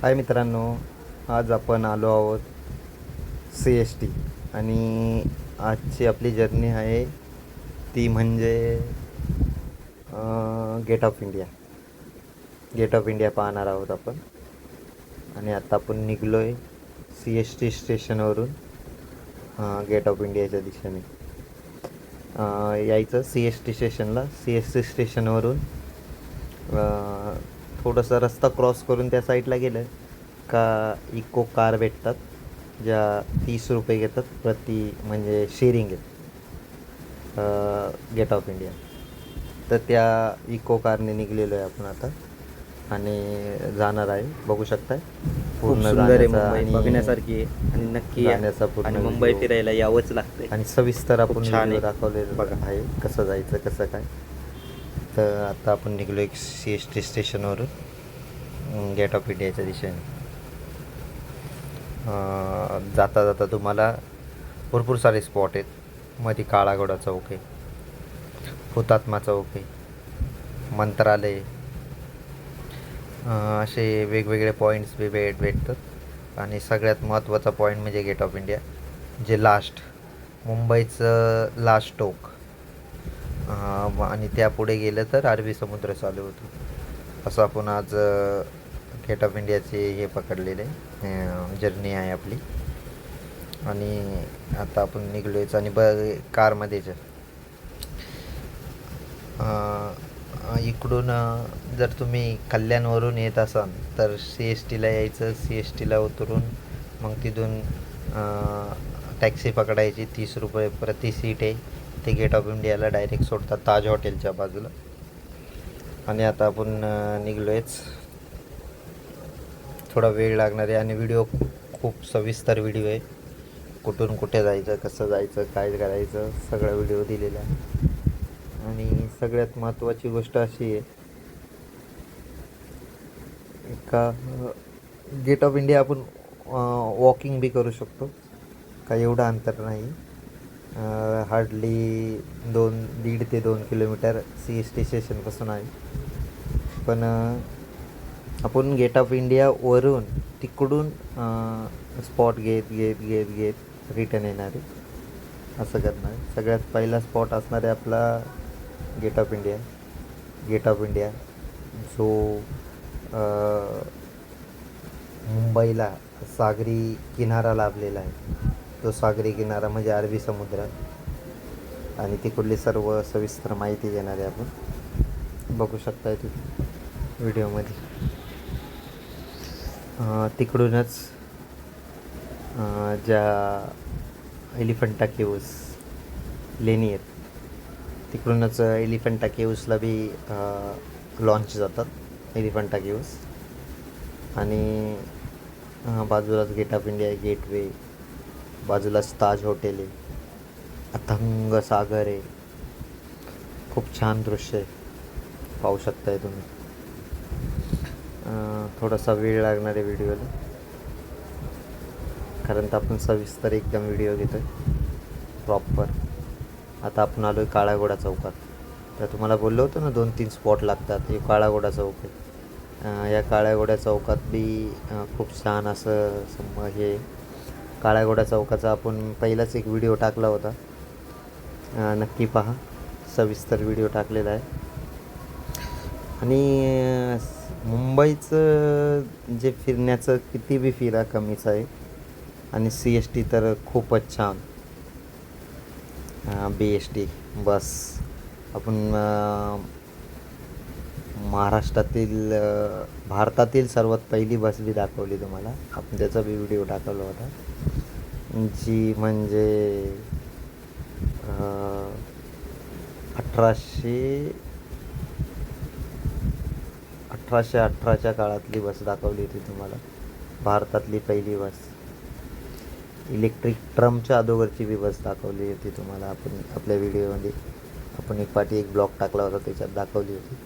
हाय मित्रांनो आज आपण आलो आहोत सी एस टी आणि आजची आपली जर्नी आहे ती म्हणजे gate of India gate of India पाहणार आहोत आपण. आणि आत्ता आपण निघलो आहे सी एस टी स्टेशनवरून गेट ऑफ इंडियाच्या दिशेने. यायचं सी एस टी स्टेशनला सी एस टी स्टेशनवरून थोडंसं रस्ता क्रॉस करून त्या साईडला गेलं का इको कार भेटतात ज्या तीस रुपये घेतात प्रति म्हणजे शेअरिंग आहे गेट ऑफ इंडिया तर त्या इको कारने निघलेलो आहे आपण आता आणि जाणार आहे बघू शकताय खूप सुंदर आहे जाण्याचा मुंबई आणि- बघण्यासारखी आहे आणि नक्की या. जाण्याचा पूर्ण आणि मुंबई video. फिरायला यावंच लागतंय आणि सविस्तर आपण छान आहे. दाखवलेलं बघा. आहे कसं जायचं कसं काय तर आता आपण निघलो एक सी एस टी स्टेशनवरून गेट ऑफ इंडियाच्या दिशेने. जाता जाता तुम्हाला भरपूर सारे स्पॉट आहेत. मध्ये काळागोडा चौक आहे हुतात्मा चौक आहे मंत्रालय असे वेगवेगळे पॉईंट्स बी भेट भेटतात. आणि सगळ्यात महत्त्वाचा पॉईंट म्हणजे गेट ऑफ इंडिया जे लास्ट मुंबईचं लास्ट टोक आणि त्यापुढे गेलं तर अरबी समुद्र चालू होतो. असं आपण आज गेट ऑफ इंडियाचे हे पकडलेले जर्नी आहे आपली. आणि आता आपण निघलोयच आणि ब कारमध्येच इकडून जर तुम्ही कल्याणवरून येत असाल तर सी एस टीला यायचं. सी एस टीला उतरून मग तिथून टॅक्सी पकडायची. तीस रुपये प्रति सीट आहे. ते गेट ऑफ इंडियाला डायरेक्ट सोडतात ताज हॉटेलच्या बाजूला. आणि आता आपण निघलो आहेच थोडा वेळ लागणार आहे आणि व्हिडिओ खूप सविस्तर व्हिडिओ आहे. कुठून कुठे जायचं कसं जायचं काय करायचं सगळा व्हिडिओ दिलेला आहे. आणि सगळ्यात महत्त्वाची गोष्ट अशी आहे का गेट ऑफ इंडिया आपण वॉकिंग बी करू शकतो. का एवढं अंतर नाही. हार्डली दोन दीड ते दोन किलोमीटर सी एस टी स्टेशनपासून आहे. पण आपण गेट ऑफ इंडियावरून तिकडून स्पॉट घेत घेत घेत घेत रिटर्न येणार. आहे असं करणार. सगळ्यात पहिला स्पॉट असणार आहे आपला gate of India gate of India जो मुंबईला सागरी किनारा लाभलेला आहे. तो सागरी किनारा म्हणजे अरबी समुद्र. आणि तिकडली सर्व सविस्तर माहिती देणार आहे आपण बघू शकताय तुम्ही व्हिडिओमध्ये. तिकडूनच ज्या एलिफंटा केव्स लेणी आहेत तिकडूनच एलिफंटा केव्सला बी लॉन्च जातात एलिफंटा केव्स. आणि बाजूलाच गेट ऑफ इंडिया गेटवे बाजूलाच ताज हॉटेल आहे. अथंग सागर आहे. खूप छान दृश्य आहे. पाहू शकताय तुम्ही. थोडासा वेळ लागणार आहे व्हिडिओला. कारण तर आपण सविस्तर एकदम व्हिडिओ घेतो आहे प्रॉपर आता आपण आलो आहे काळागोडा चौकात. तर तुम्हाला बोललो होतो ना दोन तीन स्पॉट लागतात. हे काळागोडा चौक आहे. या या काळ्यागोड्या चौकात बी खूप छान असं हे काळ्यागोडा चौकाचा आपण पहिलाच एक व्हिडिओ टाकला होता. नक्की पहा. सविस्तर व्हिडिओ टाकलेला आहे. आणि मुंबईचं जे फिरण्याचं किती बी फिरा कमीच आहे. आणि सी एस टी तर खूपच छान. B S T bus. आपण महाराष्ट्रातील भारतातील सर्वात पहिली बस बी दाखवली तुम्हाला. आपण त्याचा बी व्हिडिओ टाकवला होता. जी म्हणजे अठराशे अठराशे अठराच्या काळातली बस दाखवली होती तुम्हाला. भारतातली पहिली बस. इलेक्ट्रिक ट्रमच्या अगोदरची बी बस दाखवली होती तुम्हाला. आपण आपल्या व्हिडिओमध्ये आपण एक पाठी एक ब्लॉक टाकला होता त्याच्यात दाखवली होती.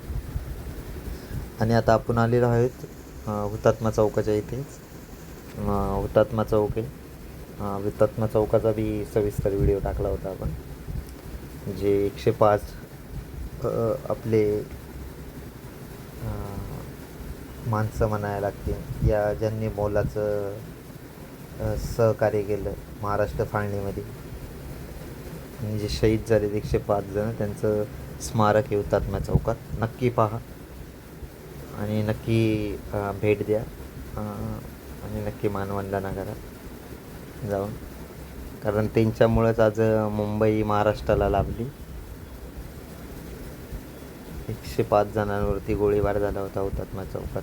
आणि आता आपण आलेलो आहोत हुतात्मा चौकाच्या इथे हुतात्मा चौक आहे. अं, चौकाचा बी सविस्तर व्हिडिओ टाकला होता आपण. जे एकशे पाच आपले माणसं म्हणायला लागतील. या ज्यांनी मोलाचं सहकार्य केलं महाराष्ट्र फाळणीमध्ये. आणि जे शहीद झाले एकशे पाच जण त्यांचं स्मारक आहे हुतात्मा चौकात. नक्की पहा. आणि नक्की भेट द्या. आणि नक्की मानवंदना करा. जाऊन. कारण त्यांच्यामुळंच आज मुंबई महाराष्ट्राला लाभली. एकशे पाच जणांवरती गोळीबार झाला होता हुतात्मा चौकात.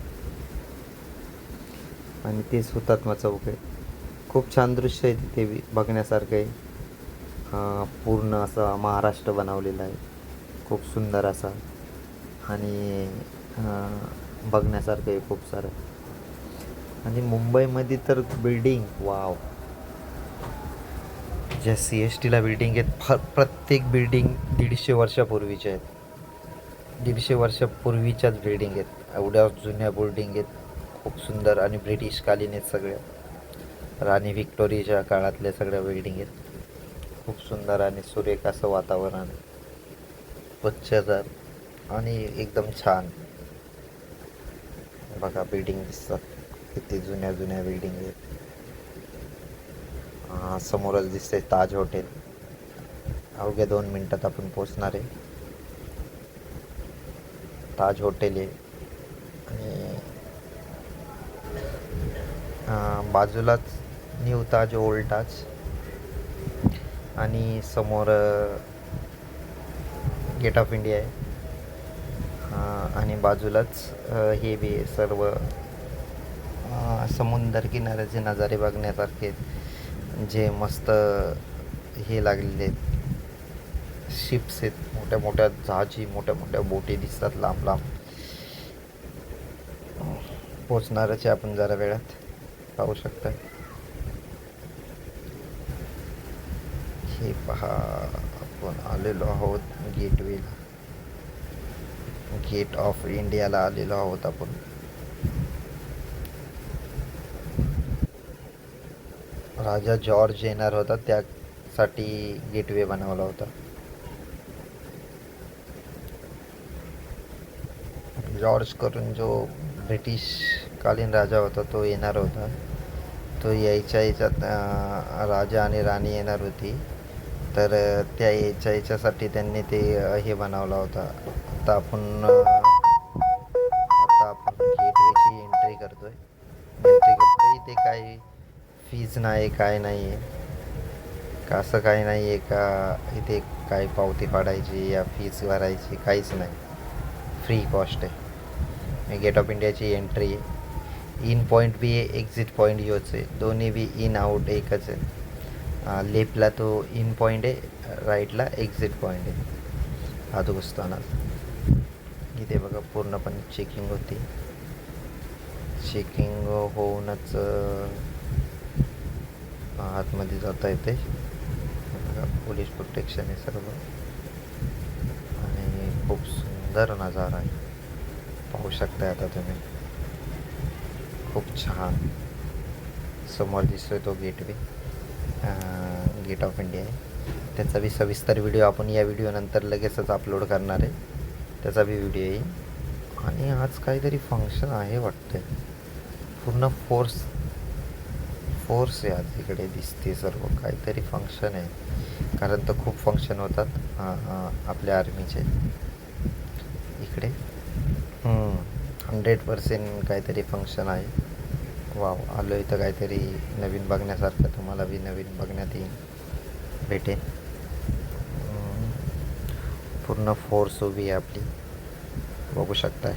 आणि तेच हुतात्मा चौक आहे. खूप छान दृश्य आहे तिथे बघण्यासारखं आहे. पूर्ण असा महाराष्ट्र बनवलेला आहे. खूप सुंदर असा. आणि बघण्यासारखं आहे खूप सारं. आणि मुंबईमध्ये तर बिल्डिंग वाव ज्या सी एस टीला बिल्डिंग आहेत फार प्रत्येक बिल्डिंग दीडशे वर्षापूर्वीच्या आहेत. दीडशे वर्षापूर्वीच्याच बिल्डिंग आहेत. एवढ्या जुन्या बिल्डिंग आहेत. खूप सुंदर आणि ब्रिटिशकालीन आहेत सगळ्या. राणी व्हिक्टोरियाच्या काळातल्या सगळ्या बिल्डिंग आहेत. खूप सुंदर आणि सुरेख असं वातावरण. स्वच्छदार स्वच्छता आणि एकदम छान. बघा बिल्डिंग दिसतात. किती जुन्या जुन्या बिल्डिंग आहेत. समोरच दिसते ताज हॉटेल अवघ्या दोन मिनटात आपण पोचणार आहे. ताज हॉटेल आहे. आणि बाजूलाच न्यू ताज ओल्ड ताज. आणि समोर गेट ऑफ इंडिया आहे. आणि बाजूलाच हे बी आहे सर्व समुद्र किनाऱ्याचे नजारे बघण्यासारखे आहेत. जे मस्त हे लागलेले आहेत. शिप्स आहेत. मोठ्या मोठ्या जहाजी मोठ्या मोठ्या बोटी दिसतात लांब लांब. पोचणारच आहे आपण जरा वेळात पाहू शकता. हे पहा आपण आलेलो आहोत गेटवेला. गेट ऑफ इंडियाला आलेलो आहोत आपण. राजा जॉर्ज येणार होता त्यासाठी गेटवे बनवला होता. जॉर्ज करून जो ब्रिटिश कालीन राजा होता तो येणार होता. तो यायच्या याच्यात राजा आणि राणी येणार होती. तर त्या यायच्या याच्यासाठी त्यांनी ते हे बनवला होता. आता आपण आता आपण गेटवेची एंट्री करतोय. एंट्री करतोय. ते काही फीज नाही काय नाही आहे का असं काही नाही आहे का इथे काय पावती पाडायची या फीज भरायची काहीच नाही. फ्री कॉस्ट आहे. गेट ऑफ इंडियाची एंट्री आहे. इन पॉईंट बी आहे एक्झिट पॉईंट योच आहे. दोन्ही बी इन आउट एकच आहे. लेफ्टला तो इन पॉईंट आहे राईटला एक्झिट पॉईंट आहे. आत घुसताना इथे बघा पूर्णपणे चेकिंग होती. चेकिंग होऊनच आतमध्ये जाता येते. बघा, पोलीस प्रोटेक्शन आहे सर्व. आणि खूप सुंदर नजारा आहे. पाहू शकताय आता तुम्ही. खूप छान. समोर दिसतोय तो गेटवे गेट ऑफ इंडिया आहे. त्याचा बी सविस्तर व्हिडिओ आपण या व्हिडिओनंतर लगेचच अपलोड करणार आहे. त्याचा बी व्हिडिओ येईल. आणि आज काहीतरी फंक्शन आहे वाटतं पूर्ण फोर्स फोर्स आहे आज इकडे दिसते सर्व. काहीतरी फंक्शन आहे. कारण तर खूप फंक्शन होतात आपल्या आर्मीचे इकडे? हंड्रेड पर्सेंट काहीतरी फंक्शन आहे. वाव आलो इथं काहीतरी नवीन बघण्यासारखं तुम्हाला बी नवीन बघण्यात येईल. भेटेल. पूर्ण फोर्स उभी आहे आपली. बघू शकताय.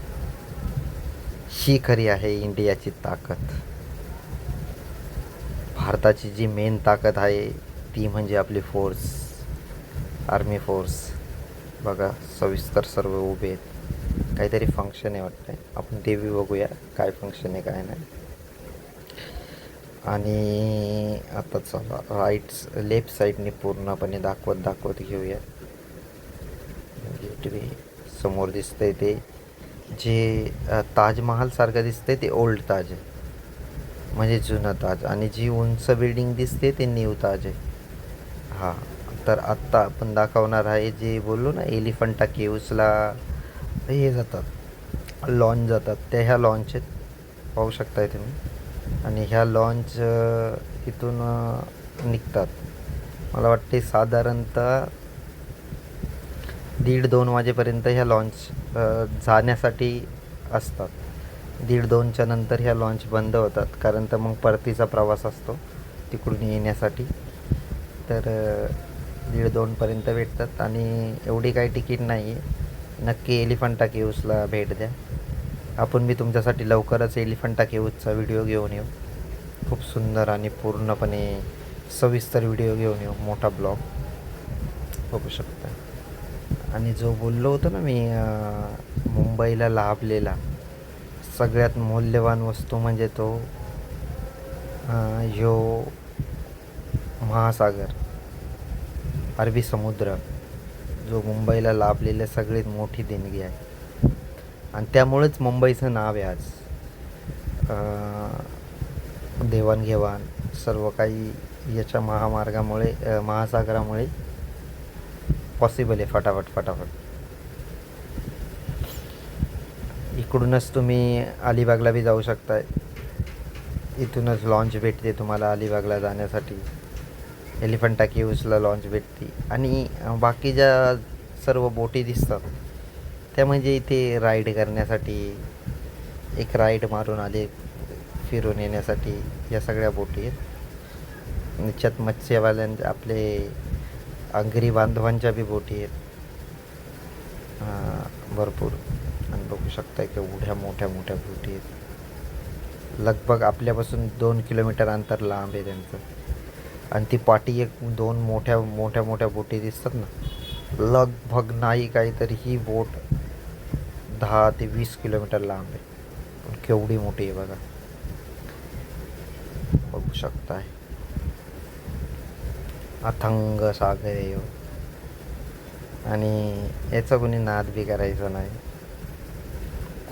ही खरी आहे इंडियाची ताकद. भारताची जी मेन ताकद आहे ती म्हणजे आपली फोर्स आर्मी फोर्स बघा सविस्तर सर्व उभे आहेत. काहीतरी फंक्शन आहे वाटतंय. आपण देवी बघूया काय फंक्शन आहे काय नाही. आणि आता चला राईट्स लेफ्ट साईडने पूर्णपणे दाखवत दाखवत घेऊया. म्हणजे गेटवे समोर दिसतंय ते. जे ताजमहालसारखं दिसतंय ते ओल्ड ताज आहे. म्हणजे जुनं ताज. आणि जी उंच बिल्डिंग दिसते ते न्यू ताज आहे. हां. तर आत्ता आपण दाखवणार आहे जे बोललो ना एलिफंटा केव्सला हे जातात. लॉन्च जातात. त्या ह्या लॉन्च आहेत. पाहू शकताय तुम्ही. आणि ह्या लॉन्च इथून निघतात. मला वाटते साधारणतः दीड दोन वाजेपर्यंत ह्या लॉन्च जाण्यासाठी असतात. दीड दोनच्या नंतर ह्या लॉन्च बंद होतात. कारण तर मग परतीचा प्रवास असतो तिकडून येण्यासाठी. तर दीड दोनपर्यंत भेटतात. आणि एवढी काही तिकीट नाही आहे नक्की एलिफंटा केव्सला भेट द्या. आपण मी तुमच्यासाठी लवकरच एलिफंटा केव्सचा व्हिडिओ घेऊन येऊ. खूप सुंदर आणि पूर्णपणे सविस्तर व्हिडिओ घेऊन येऊ. मोठा ब्लॉग. बघू शकता. आणि जो बोललो होतो ना मी मुंबईला लाभलेला. सगळ्यात मौल्यवान वस्तू म्हणजे तो ह्यो महासागर अरबी समुद्र जो मुंबईला लाभलेल्या सगळ्यात मोठी देणगी आहे. आणि त्यामुळेच मुंबईचं नाव आहे आज. देवाणघेवाण सर्व काही याच्या महामार्गामुळे महासागरामुळे पॉसिबल आहे फटाफट फटाफट. इकडूनच तुम्ही अलिबागला बी जाऊ शकताय. इथूनच लॉन्च भेटते तुम्हाला अलिबागला जाण्यासाठी. एलिफंटा केव्सला लॉन्च भेटते. आणि बाकी ज्या सर्व बोटी दिसतात त्या म्हणजे इथे राईड करण्यासाठी एक राईड मारून आले फिरून येण्यासाठी या सगळ्या बोटी आहेत. निश्चित मत्स्यवाल्यांच्या आपले अंगरी बांधवांच्या बी बोटी आहेत. भरपूर. आणि बघू शकता की एवढ्या मोठ्या मोठ्या बोटी आहेत. लगभग आपल्यापासून दोन किलोमीटर अंतर लांब आहे त्यांचं. आणि ती पाठी एक दोन मोठ्या मोठ्या मोठ्या बोटी दिसतात ना. लगभग नाही काहीतरी ही बोट दहा ते वीस किलोमीटर लांब आहे. पण केवढी मोठी आहे बघा. बघू शकताय. अथंग सागर आहे हो. आणि याचा कोणी नाद बी करायचा नाही.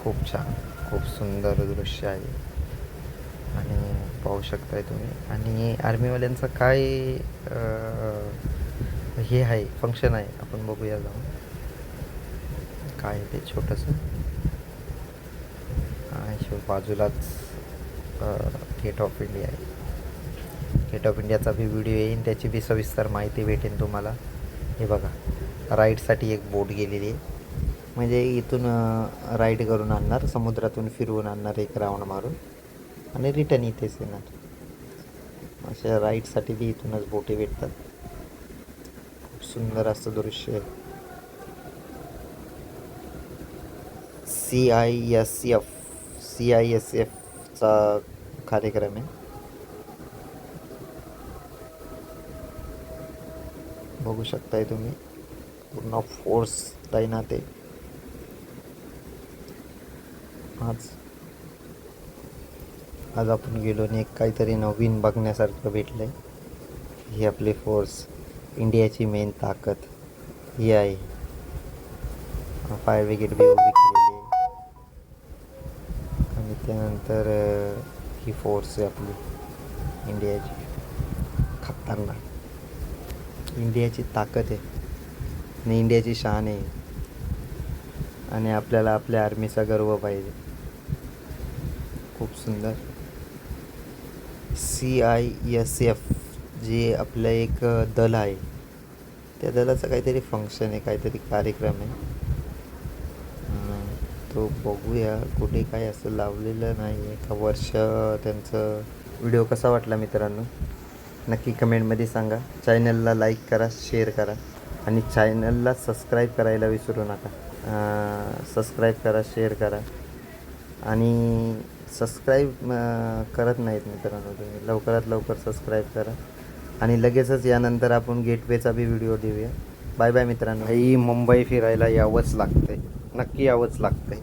खूप छान खूप सुंदर दृश्य आहे. आणि पाहू शकताय तुम्ही. आणि आर्मीवाल्यांचं काय हे आहे फंक्शन आहे आपण बघूया जाऊन. काय आहे ते छोटंसं. आणि बाजूलाच गेट ऑफ इंडिया आहे. गेट ऑफ इंडियाचा बी व्हिडिओ येईन त्याची बी सविस्तर माहिती भेटेन तुम्हाला. हे बघा राईडसाठी एक बोट गेलेली आहे. म्हणजे इथून राईड करून आणणार समुद्रातून फिरवून आणणार एक राऊंड मारून आणि रिटर्न इथेच येणार. अशा राईडसाठी बी इथूनच बोटी भेटतात. खूप सुंदर असं दृश्य आहे. C I S F C I S एफचा कार्यक्रम आहे. बघू शकताय तुम्ही. पूर्ण फोर्स तैनात आहे. आज. आज आपण गेलो आणि एक काहीतरी नवीन बघण्यासारखं भेटलं आहे ही आपली फोर्स इंडियाची मेन ताकद. ही आहे. फायर ब्रिगेड बी उभी केलेली आहे. आणि त्यानंतर ही फोर्स आहे आपली इंडियाची. खतरनाक. इंडियाची ताकद आहे. आणि इंडियाची शान आहे. आणि आपल्याला आपल्या आर्मीचा गर्व पाहिजे. खूप सुंदर. सी आय एस एफ जे आपलं एक दल आहे. त्या दलाचं काहीतरी फंक्शन आहे काहीतरी कार्यक्रम आहे. तो बघूया. कुठे काय असं लावलेलं नाही आहे. का वर्ष त्यांचं व्हिडिओ कसा वाटला मित्रांनो? नक्की कमेंटमध्ये सांगा. चॅनलला लाईक करा शेअर करा. आणि चॅनलला सबस्क्राईब करायला विसरू नका. सबस्क्राईब करा शेअर करा. आणि सबस्क्राईब करत नाहीत मित्रांनो तुम्ही. लवकरात लवकर सबस्क्राईब करा. आणि लगेचच यानंतर आपण गेटवेचा बी व्हिडिओ देऊया. बाय बाय मित्रांनो. ही मुंबई फिरायला यावंच लागतंय. नक्की यावंच लागते